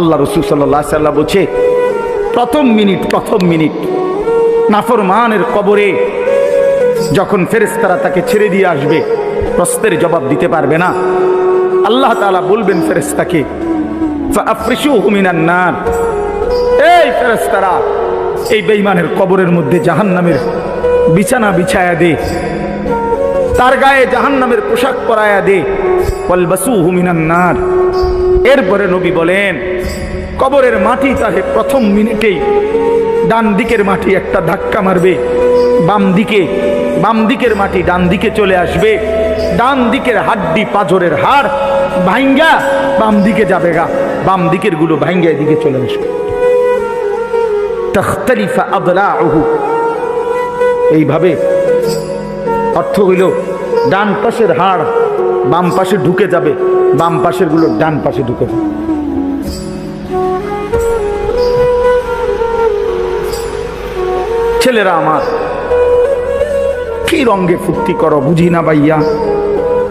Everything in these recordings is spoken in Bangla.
আল্লাহ রসুল সাল্লাহ সাল্লাহ বলছে, প্রথম মিনিট প্রথম মিনিট নাফরমানের কবরে যখন ফেরেস্তারা তাকে ছেড়ে দিয়ে আসবে, প্রশ্নের জবাব দিতে পারবে না। আল্লাহ তালা বলবেন ফেরেস্তাকে নার। এই ফেরেস্তারা এই বেইমানের কবরের মধ্যে জাহান নামের বিছানা বিছায়া দে, তার গায়ে জাহান নামের পোশাক পরায়া দে। হুমিনান্নার এরপরে নবী বলেন, কবরের মাটি তাকে প্রথম মিনিটেই ডান দিকের মাটি একটা ধাক্কা মারবে, বাম দিকে, বাম দিকের মাটি ডান দিকে চলে আসবে, ডান দিকের হাড্ডি পাঁজরের হাড় ভাইঙ্গা, বাম দিকে যাবে গা, বাম দিকেরগুলো ভাঙ্গা এদিকে চলে আসবে। তখতলিফা আদলাহু এইভাবে অর্থ হইল, ডান পাশের হাড় বাম পাশে ঢুকে যাবে, বাম পাশেরগুলো ডান পাশে ঢুকে যাবে। ছেলেরা আমার, কি রঙ্গে ফুর্তি করো, বুঝি না ভাইয়া?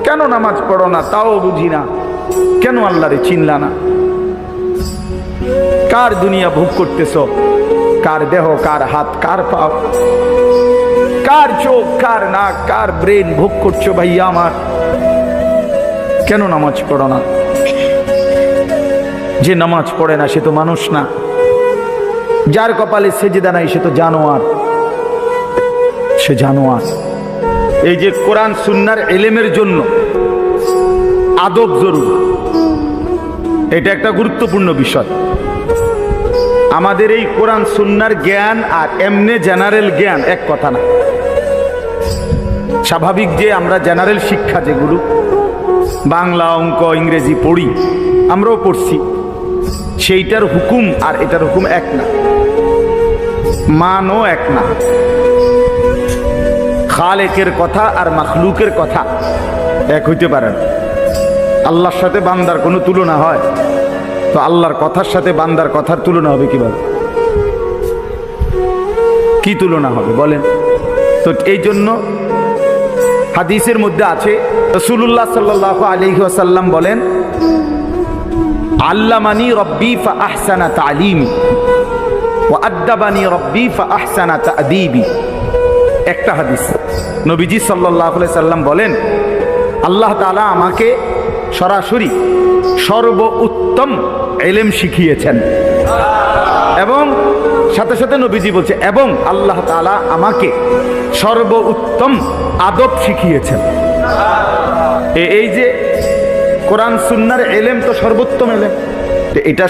কেন নামাজ পড়ো না, তাও বুঝি না। কেন আল্লাহরে চিনলা না? কার দুনিয়া ভোগ করতেছ? কার দেহ, কার হাত, কার পাও? কার চোখ, কার নাক, কার ব্রেন ভোগ করছ ভাইয়া আমার? কেন নামাজ পড়ো না? যে নামাজ পড়ে না, সে তো মানুষ না। যার কপালে সেজেদা নাই, সে তো জানোয়ার। সে জানোয়ার। এই যে কোরআন, সুন্নার এলেমের জন্য আদব জরুরি। এটা একটা গুরুত্বপূর্ণ বিষয়। আমাদের এই কোরআন, সুন্নার জ্ঞান আর এমনে জেনারেল জ্ঞান এক কথা না। স্বাভাবিক যে আমরা জেনারেল শিক্ষা যেগুলো বাংলা অঙ্ক, ইংরেজি পড়ি, আমরাও পড়ছি। সেইটার হুকুম আর এটার হুকুম এক না। মানও এক না। খালেকের কথা আর মাখলুকের কথা এক হইতে পারে না। আল্লাহর সাথে বান্দার কোনো তুলনা হয়? তো আল্লাহর কথার সাথে বান্দার কথার তুলনা হবে কীভাবে? কি তুলনা হবে বলেন? তো এই জন্য হাদিসের মধ্যে আছে রসুল্লাহ সাল্লাহ আলহি আসাল্লাম বলেন, আল্লামানি রব্বি ফা আহসানা তালিমি ও আদ্দাবানি রব্বি ফা আহসানা তাদিবি। একটা হাদিস, নবীজি সাল্লাহ সাল্লাম বলেন, আল্লাহ তালা আমাকে সরাসরি সর্ব উত্তম এলেম শিখিয়েছেন এবং সাথে সাথে নবীজি বলছে, এবং আল্লাহ তালা আমাকে সর্ব উত্তম আদব শিখিয়েছেন। এই যে কোরআন সুন্নার এলেম তো সর্বোত্তম এলেম। এটা